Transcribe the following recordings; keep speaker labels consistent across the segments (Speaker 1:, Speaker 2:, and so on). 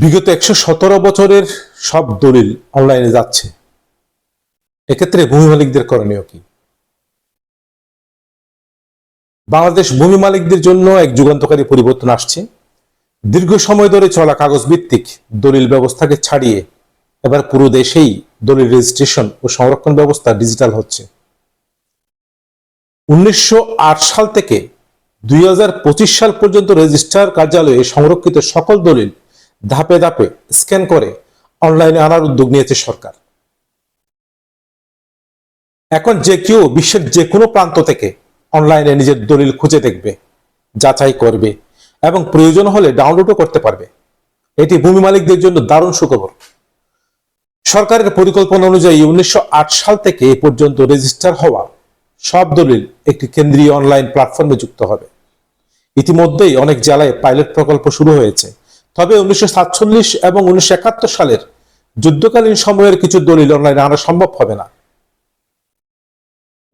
Speaker 1: বিগত একশো সতেরো বছরের সব দলিল অনলাইনে যাচ্ছে। এক্ষেত্রে ভূমি মালিকদের করণীয় কি? বাংলাদেশ ভূমি মালিকদের জন্য এক যুগান্তকারী পরিবর্তন আসছে। দীর্ঘ সময় ধরে চলা কাগজ ভিত্তিক দলিল ব্যবস্থাকে ছাড়িয়ে এবার পুরো দেশেই দলিল রেজিস্ট্রেশন ও সংরক্ষণ ব্যবস্থা ডিজিটাল হচ্ছে। উনিশশো আট সাল থেকে দুই হাজার পঁচিশ সাল পর্যন্ত রেজিস্ট্রার কার্যালয়ে সংরক্ষিত সকল দলিল ধাপে ধাপে স্ক্যান করে অনলাইনে আনার উদ্যোগ নিয়েছে সরকার। এখন যে কেউ বিশ্বের যে কোনো প্রান্ত থেকে অনলাইনে নিজের দলিল খুঁজে দেখবে, যাচাই করবে এবং প্রয়োজন হলে ডাউনলোডও করতে পারবে। এটি ভূমি মালিকদের জন্য দারুণ সুখবর। সরকারের পরিকল্পনা অনুযায়ী উনিশশো আট সাল থেকে এ পর্যন্ত রেজিস্টার হওয়া সব দলিল একটি কেন্দ্রীয় অনলাইন প্ল্যাটফর্মে যুক্ত হবে। ইতিমধ্যেই অনেক জেলায় পাইলট প্রকল্প শুরু হয়েছে। তবে উনিশশো সাতচল্লিশ এবং উনিশশো একাত্তর সালের যুদ্ধকালীন সময়ের কিছু দলিল অনলাইনে আনা সম্ভব হবে না।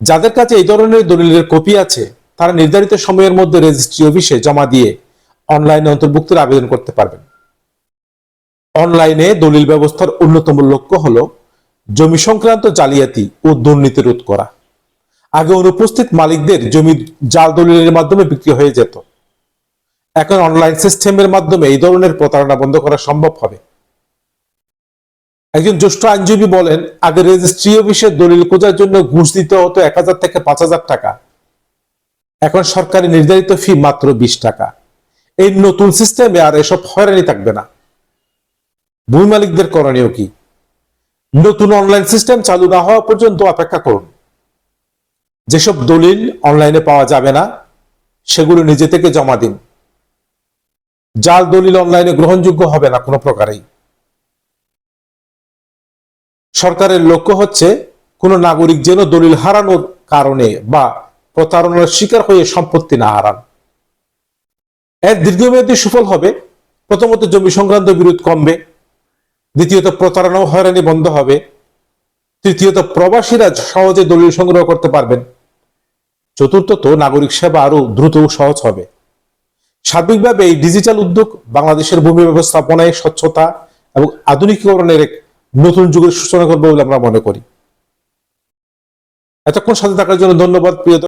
Speaker 1: যাদের কাছে এই ধরনের দলিলের কপি আছে, তারা নির্ধারিত সময়ের মধ্যে রেজিস্ট্রি অফিসে জমা দিয়ে অনলাইনে অন্তর্ভুক্তির আবেদন করতে পারবেন। অনলাইনে দলিল ব্যবস্থার অন্যতম লক্ষ্য হল জমি সংক্রান্ত জালিয়াতি ও দুর্নীতি রোধ করা। আগে অনুপস্থিত মালিকদের জমি জাল দলিলের মাধ্যমে বিক্রি হয়ে যেত। এখন অনলাইন সিস্টেমের মাধ্যমে এই ধরনের প্রতারণা বন্ধ করা সম্ভব হবে। একজন জ্যেষ্ঠ আইনজীবী বলেন, আগে রেজিস্ট্রি অফিসে দলিল খোঁজার জন্য ঘুষ দিতে হতো এক হাজার থেকে পাঁচ হাজার টাকা। এখন সরকারি নির্ধারিত ফি মাত্র বিশ টাকা। এই নতুন সিস্টেমে আর এসব হয়রানি থাকবে না। ভূমি মালিকদের করণীয় কি? নতুন অনলাইন সিস্টেম চালু না হওয়া পর্যন্ত অপেক্ষা করুন। যেসব দলিল অনলাইনে পাওয়া যাবে না, সেগুলো নিজে থেকে জমা দিন। জাল দলিল অনলাইনে গ্রহণযোগ্য হবে না কোনো প্রকারেই। সরকারের লক্ষ্য হচ্ছে কোন নাগরিক যেন দলিল হারানোর কারণে বা প্রতারণার শিকার হয়ে সম্পত্তি না হারান। এর দীর্ঘমেয়াদী সুফল হবে, প্রথমত জমি সংক্রান্ত বিরোধ কমবে, দ্বিতীয়ত প্রতারণা হয়রানি বন্ধ হবে, তৃতীয়ত প্রবাসীরা সহজে দলিল সংগ্রহ করতে পারবেন, চতুর্থত নাগরিক সেবা আরও দ্রুত সহজ হবে। সার্বিকভাবে এই ডিজিটাল উদ্যোগ বাংলাদেশের ভূমি ব্যবস্থাপনায় স্বচ্ছতা এবং আধুনিকীকরণের এক নতুন যুগের সূচনা করবে বলে আমরা মনে করি। এতক্ষণ সাথে থাকার জন্য ধন্যবাদ, প্রিয়